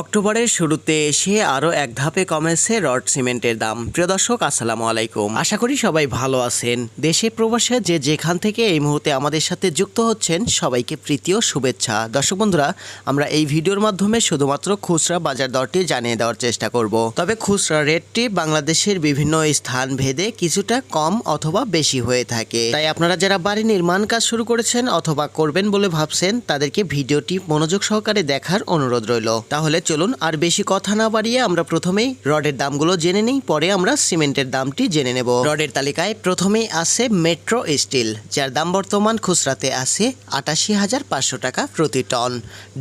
অক্টোবরের শুরুতে এসে আরও এক ধাপে কমেছে রড সিমেন্টের দাম। প্রিয় দর্শক, আসসালামু আলাইকুম। আশা করি সবাই ভালো আছেন। দেশে প্রবাসে যে যেখান থেকে এই মুহূর্তে আমাদের সাথে যুক্ত হচ্ছেন, সবাইকে প্রীতি ও শুভেচ্ছা। দর্শক বন্ধুরা, আমরা এই ভিডিওর মাধ্যমে শুধুমাত্র খুচরা বাজার দরটি জানিয়ে দেওয়ার চেষ্টা করব। তবে খুচরা রেটটি বাংলাদেশের বিভিন্ন স্থান ভেদে কিছুটা কম অথবা বেশি হয়ে থাকে। তাই আপনারা যারা বাড়ি নির্মাণ কাজ শুরু করেছেন অথবা করবেন বলে ভাবছেন, তাদেরকে ভিডিওটি মনোযোগ সহকারে দেখার অনুরোধ রইল। তাহলে চলুন, আর বেশি কথা না বাড়িয়ে আমরা প্রথমেই রডের দামগুলো জেনে নিই, পরে আমরা সিমেন্টের দামটি জেনে নেব। রডের তালিকায় প্রথমেই আছে মেট্রো স্টিল, যার দাম বর্তমান খুচরাতে আছে আটাশি হাজার পাঁচশো টাকা প্রতি টন।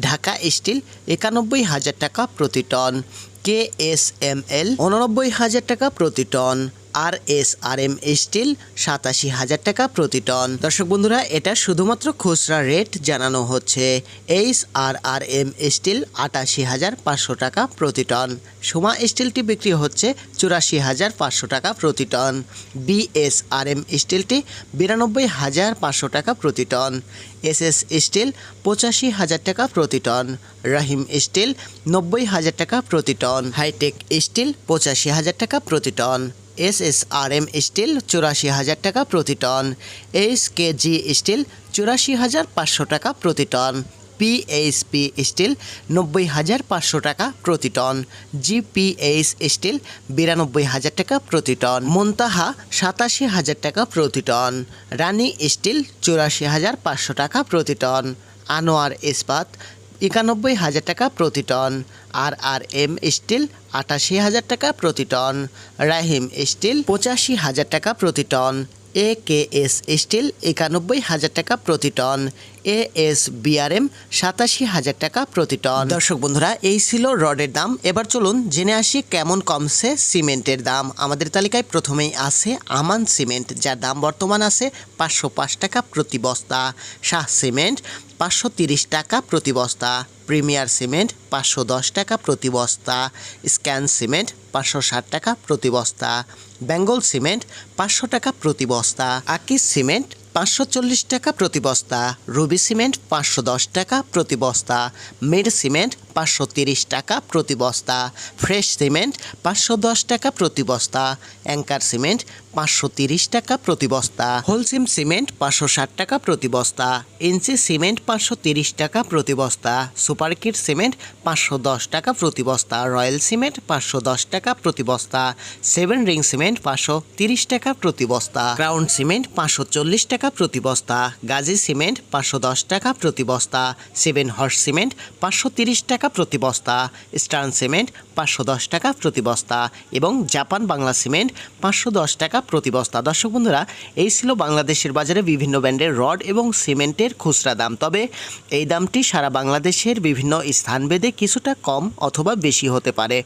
ঢাকা স্টিল, একানব্বই হাজার টাকা প্রতি ton. K S M L, উননব্বই হাজার টাকা প্রতি ton. R S R M steel সাতাশি হাজার টাকা প্রতি টন। দর্শক বন্ধুরা, এটা শুধুমাত্র খুচরা রেট জানানো হচ্ছে। H R R M steel আটাশি হাজার পাঁচশো টাকা প্রতি টন। সোমা স্টিলটি বিক্রি হচ্ছে চুরাশি হাজার পাঁচশো টাকা প্রতি টন। বিএস আর এম স্টিলটি বিরানব্বই হাজার পাঁচশো টাকা প্রতি টন। এস এস স্টিল পঁচাশি হাজার টাকা প্রতি টন। রাহিম স্টিল নব্বই হাজার টাকা প্রতি টন। হাইটেক স্টিল পঁচাশি হাজার টাকা প্রতি ton. S S R M steel চুরাশি হাজার টাকা প্রতি ton. H K G steel চুরাশি হাজার পাঁচশো টাকা প্রতি টন। পিএইচপি স্টিল নব্বই হাজার পাঁচশো টাকা প্রতি টন। জিপিএইচ স্টিল বিরানব্বই হাজার টাকা প্রতি টন। মন্তাহা সাতাশি হাজার টাকা প্রতি টন। রানী স্টিল চুরাশি হাজার পাঁচশো টাকা প্রতি টন। আনোয়ার ইস্পাত একানব্বই হাজার টাকা প্রতি ton. R R M steel আটাশি হাজার টাকা প্রতি টন। রাহিম স্টিল পঁচাশি হাজার টাকা প্রতি ton. A K S steel একানব্বই হাজার টাকা প্রতি টন। এ এস বিআরএম সাতাশি হাজার টাকা প্রতি টন। দর্শক বন্ধুরা, এই ছিল রডের দাম। এবার চলুন জেনে আসি কেমন কমছে সিমেন্টের দাম। আমাদের তালিকায় প্রথমেই আছে আমান সিমেন্ট, যার দাম বর্তমান আছে পাঁচশো পাঁচ টাকা প্রতি বস্তা। শাহ সিমেন্ট, পাঁচশো তিরিশ টাকা প্রতি বস্তা। প্রিমিয়ার সিমেন্ট, পাঁচশো দশ টাকা প্রতি বস্তা। স্ক্যান সিমেন্ট, পাঁচশো ষাট টাকা প্রতি বস্তা। বেঙ্গল সিমেন্ট, পাঁচশো টাকা প্রতি বস্তা। আকিস সিমেন্ট পাঁচশো চল্লিশ টাকা প্রতি বস্তা রুবি সিমেন্ট পাঁচশো দশ টাকা প্রতি বস্তা মিড সিমেন্ট পাঁচশো তিরিশ টাকা প্রতি বস্তা ফ্রেশ সিমেন্ট পাঁচশো দশ টাকা প্রতি বস্তা অ্যাঙ্কার সিমেন্ট পাঁচশো তিরিশ টাকা প্রতি বস্তা হোলসিম সিমেন্ট পাঁচশো ষাট টাকা প্রতি বস্তা ইঞ্চি সিমেন্ট পাঁচশো তিরিশ টাকা প্রতি বস্তা সুপারকিট সিমেন্ট পাঁচশো দশ টাকা প্রতি বস্তা রয়্যাল সিমেন্ট পাঁচশো দশ টাকা প্রতি বস্তা সেভেন রিং সিমেন্ট পাঁচশো তিরিশ টাকা প্রতি বস্তা ক্রাউন সিমেন্ট পাঁচশো চল্লিশ টাকা প্রতি বস্তা, গাজী সিমেন্ট পাঁচশো দশ টাকা প্রতি বস্তা, সেভেন হর্স সিমেন্ট পাঁচশো তিরিশ টাকা প্রতি বস্তা স্টার্ন সিমেন্ট পাঁচশো দশ টাকা প্রতি বস্তা এবং জাপান বাংলা সিমেন্ট পাঁচশো দশ টাকা প্রতি বস্তা। দর্শক বন্ধুরা, এই ছিল বাংলাদেশের বাজারে বিভিন্ন ব্র্যান্ডের রড এবং সিমেন্টের খুচরা দাম। তবে এই দামটি সারা বাংলাদেশের বিভিন্ন স্থানভেদে কিছুটা কম অথবা বেশি হতে পারে।